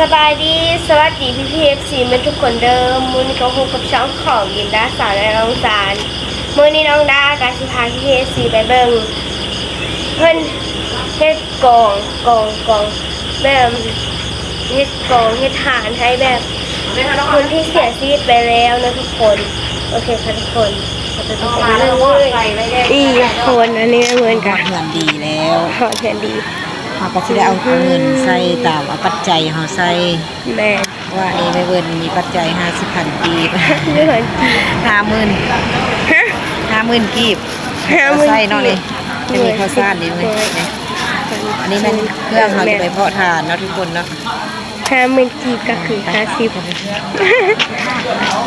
สบายดีสวัสดีพี่พีเอฟซีเป็นทุกคนเดิมมือนี้ก็พบกับช่องของยินดาสาวและน้องสารมือนี้น้องดากับสิพาพี่พีเอฟซีไปเบิ่งเพิ่นเฮ็ดกองกองกองแบบเฮ็ดกองเฮ็ดฐานให้แบบคนที่เสียชีวิตไปแล้วนะทุกคนโอเคค่ะทุกคนเราไปดูกันเลยอีคนอันนี้เหมือนกันเงินดีแล้วขอแทนดี เขาก็สิได้เอาเงินใส่ตามเอาปัจจัยเขาใส่แม่ว่านี่ไม่เวินมีปัจจัยห้าสิบพันกีบไม่เหมือนกีห้าหมื่นฮะห้าหมื่นกีบห้าหมื่นใส่เนาะนี่จะมีข้าวสารดีไหมเนี่ยอันนี้มันเครื่องเขาจะไปเพาะทานเนาะทุกคนเนาะห้าหมื่นกีบก็คือห้าสิบ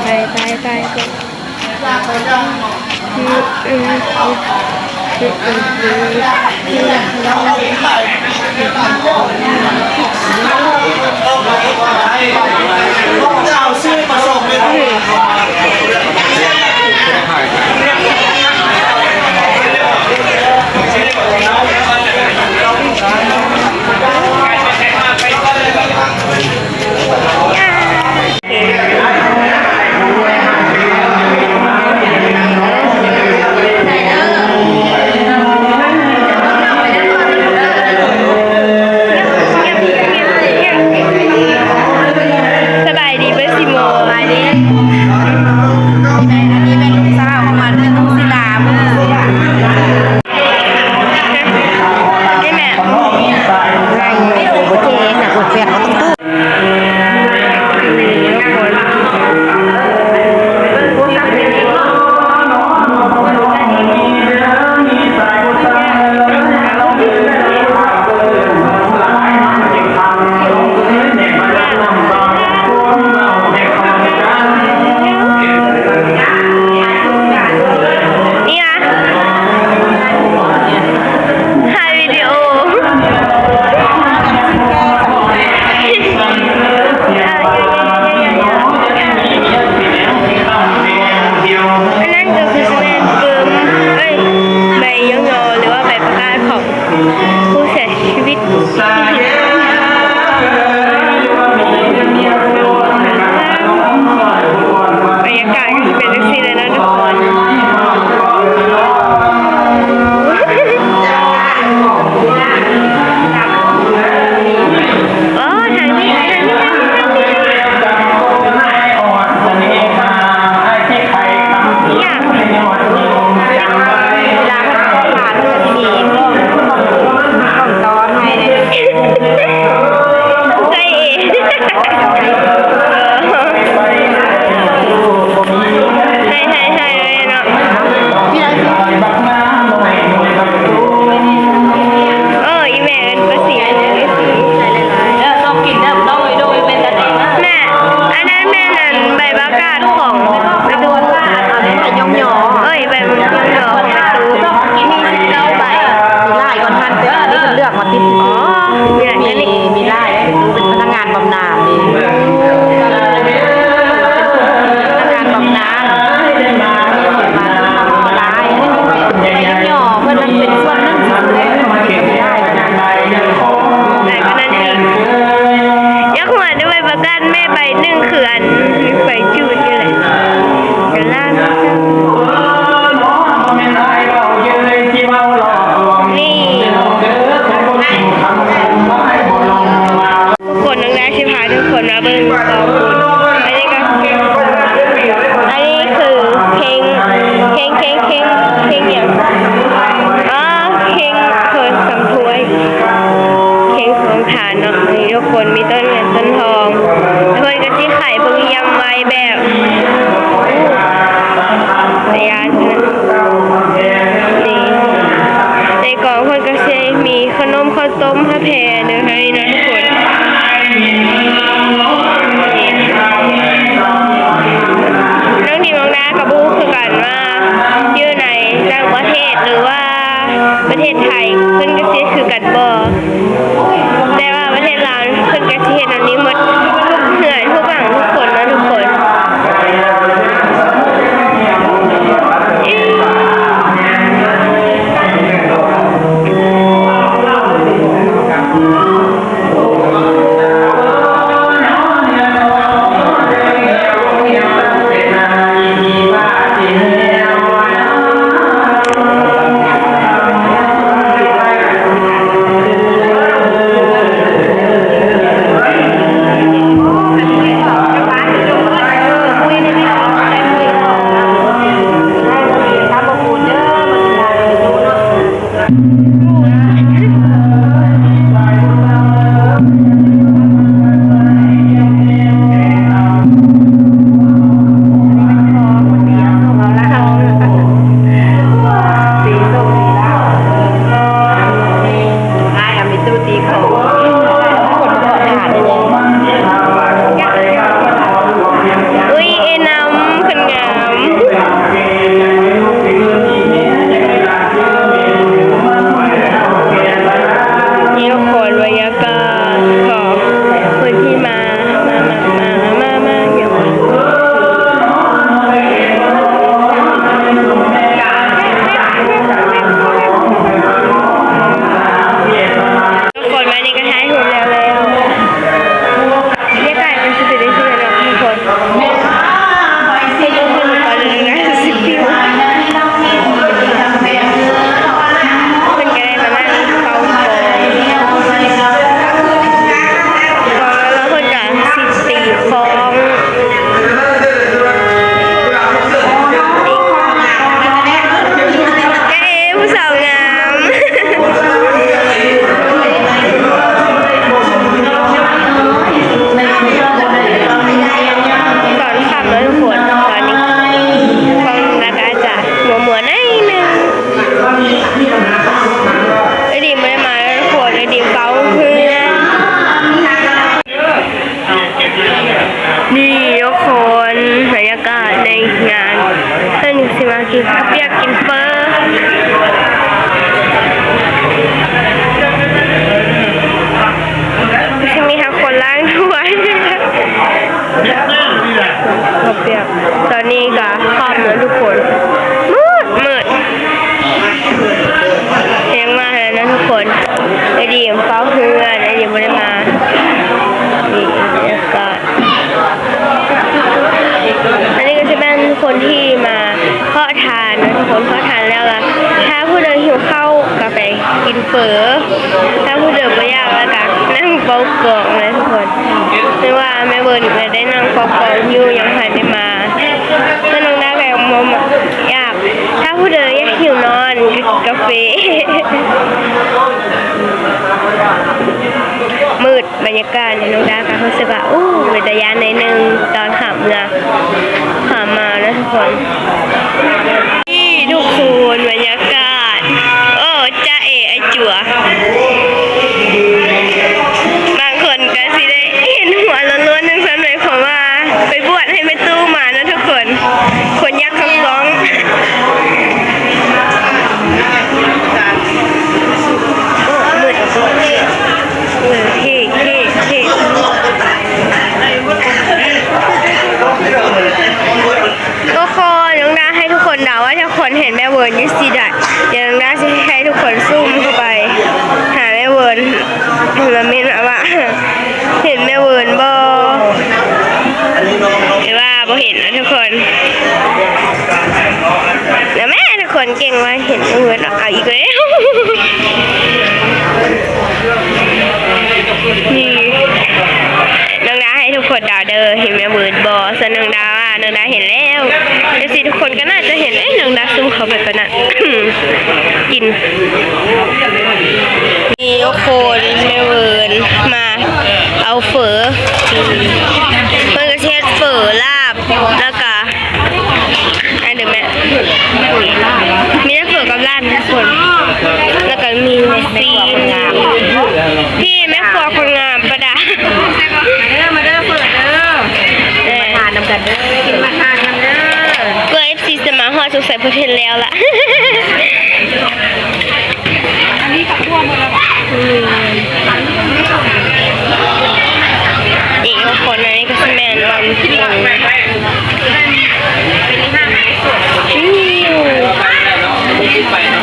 ไปไปไปก่ อน เพลงเพลงเพลงอย่างอ๋อเพลงเคยสำถวยเพลงของฐานเนาะนี่ทุกคนมีต้นเงินต้นทองทุกคนก็ที่ไข่เพิ่งยำไว้แบบสยานนะนี่ในกล่องคนก็จะมีขนมข้าวต้มข้าแพรเนื้อให้นะทุกคนนี่น้องทีมน้องน้ากับบูคือกันว่า หรือว่าประเทศไทยเพิ่นก็สิคือกันบ่แต่ว่าประเทศ เฝ้ากล่องนะทุกคนไม่ว่าแม่เบิร์นก็ได้นั่งเฝ้ากล่องอยู่ยังหายไม่มาถ้าน้องได้ไปมอมอยาก ถ้าผู้เดินอยากหิวนอนกินกาแฟมืดบรรยากาศในน้องดาก็รู้สึกว่าอู้เป็นตะยานในหนึ่งตอนขับเรือขับมานะทุกคนนี่ทุกคนบรรยากาศ โอ้จ้าเอไอจัว คนเก่งว่าเห็นแม่เวินเอาอีกแล้ว นี่น้องดาให้ทุกคนดาวเดอเห็นแม่เบิร์ดบอสนน้องดาว่าน้องดาเห็นแล้วเดี๋ยวสิทุกคนก็น่าจะเห็นเอ้ยน้องดาซูมเขาไปก่อนนะกินนี่โอ้โคนแม่เบิร์ดมาเอาเฝอเพิ่นก็เช็ดเฝอลาบแล้ว ม่มีแต่เฝอกับลาบทุกคนแล้วก็มีเมสซี่พี่แม่ครัวคนงามประดาเด้อมาเด้อเปิดเด้อมาทานนำกันเด้อกินมาทานกันเด้อเพื่อเอฟซีจะมาฮอดสงสัยประเทศแล้วล่ะอันนี้กับพวกมันละอีกคนอันนี้ก็คือแมน บอลที่หลัง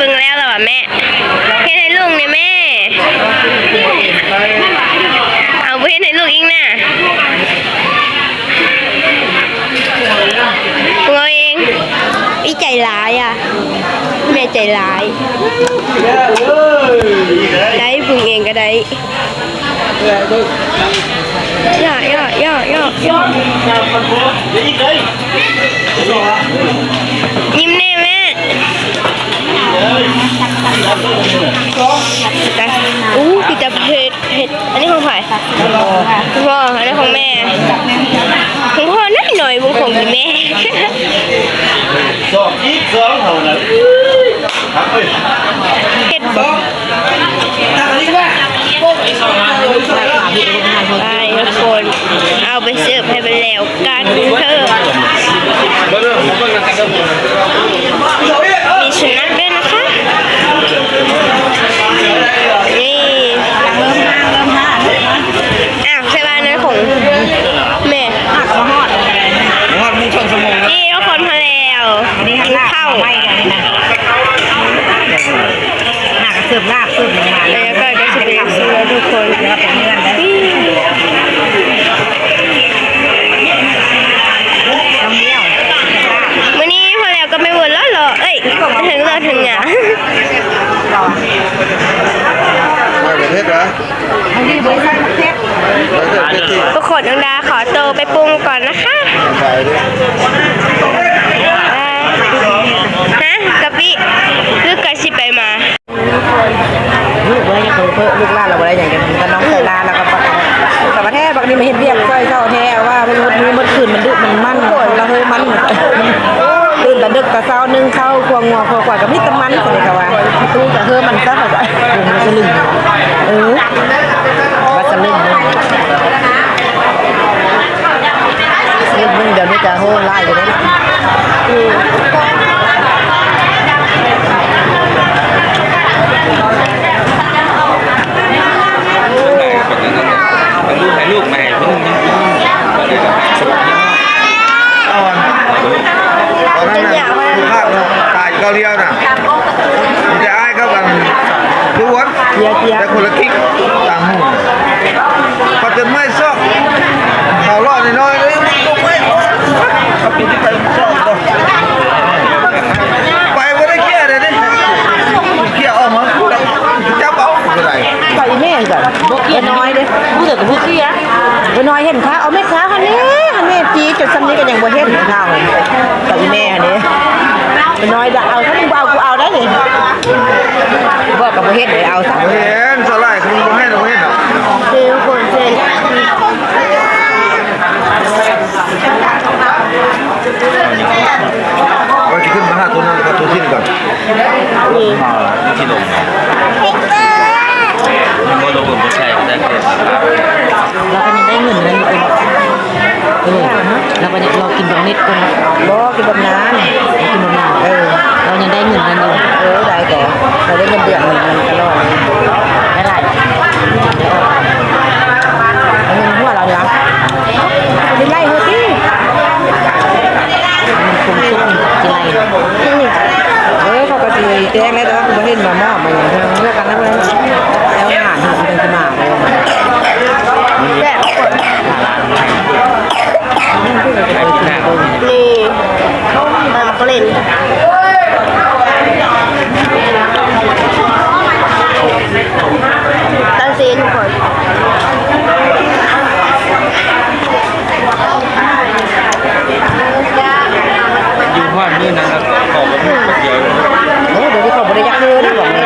ปึงแล้วเหรอแม่เฮ็ดให้ลุงเนี่ยแม่ เอาไปเฮ็ดให้ลูกอีกน่ะปึงเอาเองอีใจร้ายอะ แม่ใจร้ายได้ปึงเองก็ได้ ย่าย่าย่าย่าย่ายิ้มแน่แม่แต่อู้กิจะเผ็ดเผ็ดอันนี้ของใครคุณพ่ออันนี้ของแม่ของพ่อน้อยหน่อยบุงของแม่สองยี่สองเท่านั้นครับเอ้ยเผ็ดบ่ไปทุกคนเอาไปเสิร์ฟให้ไป แล้วกันเถอะมาเริ่มมาเบิ่งกันครับมีสุนัขด้วยนะคะ นี่เริ่มห้าเริ่มห้าอ้าวใช่บ้านนั้นของแม่ห้ากับมาฮอดฮอดมุ่งช่องสมองครับนี่ทุกคนพอแล้วอันนี้กินลาบข้าวไม่เลยนะห้ากับเสิร์ฟลาบเสิร์ฟลงมาแล้วก็จะเป็นเสื้อทุกคนแล้วเป็นเงื่อนได้นี่ ทุกคนน้องดาขอตัวไปปรุงก่อนนะคะขายด้วยฮะกะปิหรือกะชิไปมาลูกเว้ยเพิ่มเพิ่มลูกหลานเราอะไรอย่างเงี้ยมันน้องใส่ลานแล้วก็ปักแต่ประเทศบางทีมันเห็นเรียกซอยเศร้าแท้ว่ามันมืดมืดคืนมันดึกมันมั่นเราเฮ้ยมันตื่นแต่ดึกแต่เช้านึ่งเข้าควงงัวควงกว่ากับมิตรมันคนนี้ค่ะว่าตู้แต่เฮ้มัน วัสลินนี่มึงเดี๋ยวนี้จะโหไล่อยู่นลูกถ่ายรูปใหม่เพิ่งมาเลยกับสุยอดอ่อนตอนนั้นดูภาพตายเกาเลียวน่ะจะอ้ายก็บังดูวันแต่คนละเก จนไม่ซอกเขารอดน้อยๆเลยตกไม่เขาปีที่ไปซอกตัวไปไม่ได้เกี้ยเลยนี่เกี้ยออกมาจับเอาอะไรไปอีแม่ก่อนเอน้อยเด้ผู้เด็กกับผู้ขี้อะเอน้อยเห็นค่ะเอาแม่ค้าคันนี้คันนี้จีจนซ้ำนี้ก็ยังบ่เห็นข้าวไปอีแม่อันนี้เอน้อยจะเอาถ้ามึงเอากูเอาได้นี่บอกกับบ่เห็นเลยเอาซะเห็นสลายคุณบ่ให้เราเห็นหรอคือทุกคนเช่น ว่าจะขึ้นมาหาตัวนั้นกับตัวทิ้นก่อนนี่ที่ลงมันก็ลงกับผู้ชายได้เกิดมาครับเราก็ยังได้เงินนั้นอยู่เออเราก็ยังรอกินบางนิดก่อนบ่กินบำนานกินบางนานเออเรายังได้เงินนั้นอยู่เออได้แต่เราได้เงินเดือนหนึ่งมันตลอดไม่ได้เอาเงินหัวเราเดี๋ยวไปไล่เฮาติมันคงชุกกินไร เลยแจ้งแล้วแต่ว่ากูบ่เห็นมามอบมาอย่างเงี้ยเรื่องกันนะเพิ่นแล้วงานที่มันเป็นขึ้นมาเลยแบบคน นี่มันก็เล่นตั้งซีนทุกคน อยู่ว่านี่นะครับขอบคุณเดียว โอ้เดี๋ยวนี้เขาบ่ได้ยักเงินบอกเลย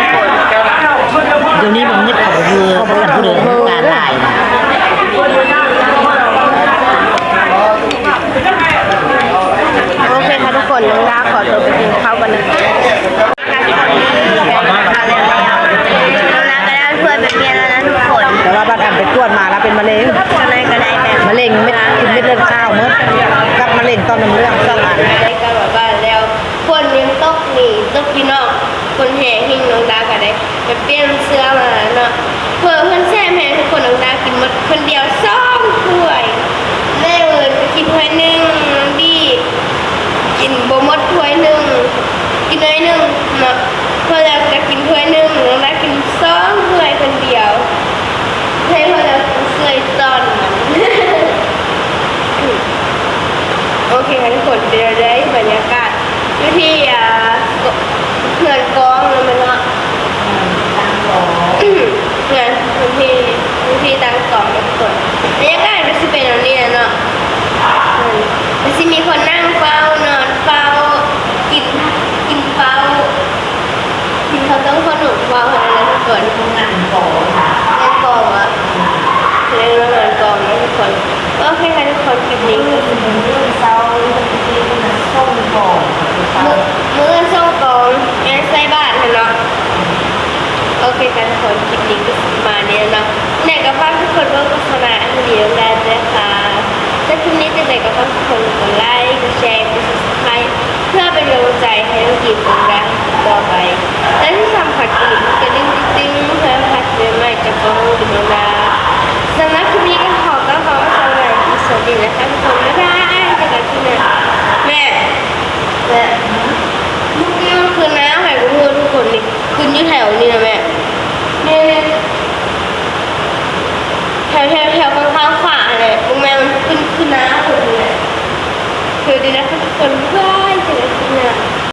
เดี๋ยวนี้บางนิดเขาคือกันผู้เดินการลาย โอเคค่ะทุกคนน้องดาขอตัวไปกินข้าวกันนะคะมาแล้วน้องดาก็ได้เพื่อนเป็นเมียแล้วนะทุกคน แต่ว่าบ้านอันไปตรวจมาแล้วเป็นมะเร็ง ก็เลยก็ได้แบบ มะเร็งเม็ดกินเม็ดเลือดข้าวเมื่อกับมะเร็งต้นน้ำเลือดสองอัน ได้ก็แบบว่าแล้วคนยังตกหนีตกพี่น้องคนแห่หิ้งน้องดาก็ได้ไปเปลี่ยนเสื้อมาเนาะเพื่อเพื่อนแซ่แม่ทุกคนน้องดากินหมดคนเดียวสองถ้วยแม่เอิญไปกินถ้วยหนึ่งน้องดีกินบ่หมดถ้วยหนึ่งกินน้อยหนึ่งเนาะเพื่อแล้วก็กินถ้วยหนึ่งน้องดากินสองถ้วยคนเดียวให้เพื่อแล้วเคยตอนนั้น โอเคค่ะทุกคนเดี๋ยวได้บรรยากาศอยู่ที่อ่าเงินกองแล้วมันเนาะเงินพื้นที่พื้ นที่ตั้งกองทุกคนบรรยากาศก็จะเป็นแบบนี้นะเนาะมันจะมีคนอนเฝ้ากินกินเฝ้ากินเขาวต้องขนมเฝ้าอะไรนะทุกคนงานกองงานกองอะเรียกว่างานกองนะทุกคนโอเคค่ะทุกคนคลิปนี้ก็จะเป็นเรื่องเศร้า มือมือส่งกองแอนใส่บาทเนาะโอเคกันคนคลิปนี้ก็มาเนี่ยเนาะไหนก็ฝากทุกคนว่าโฆษณาอันเดียวกันนะคะถ้าคลิปนี้จะไหนก็ฝากทุกคนกดไลค์กดแชร์กด subscribe เพื่อเป็นกำลังใจให้น้องกีมเป็นรักต่อไปและที่สำคัญกระดิ่กระดิ่งติ๊งๆเพื่อพลาดเรื่องใหม่จากกองดิมนาสำหรับคลิปนี้ก็ขอต้อนรับสวัสดีสวัสดีนะคะทุกคนบ๊ายบายเจอกันที่ไหนแม่และเมื่อกี้มันคือน้ำแห่งเรือทุกคนนี่ขึ้นอยู่แถวนี้นะแม่เนี่ยแถวแถวแถวข้างๆฝาเลยมึงแม่มันขึ้นขึ้นน้ำหมดเลยคือดีนะคะทุกคนบ๊ายบายเจอกันที่หน้า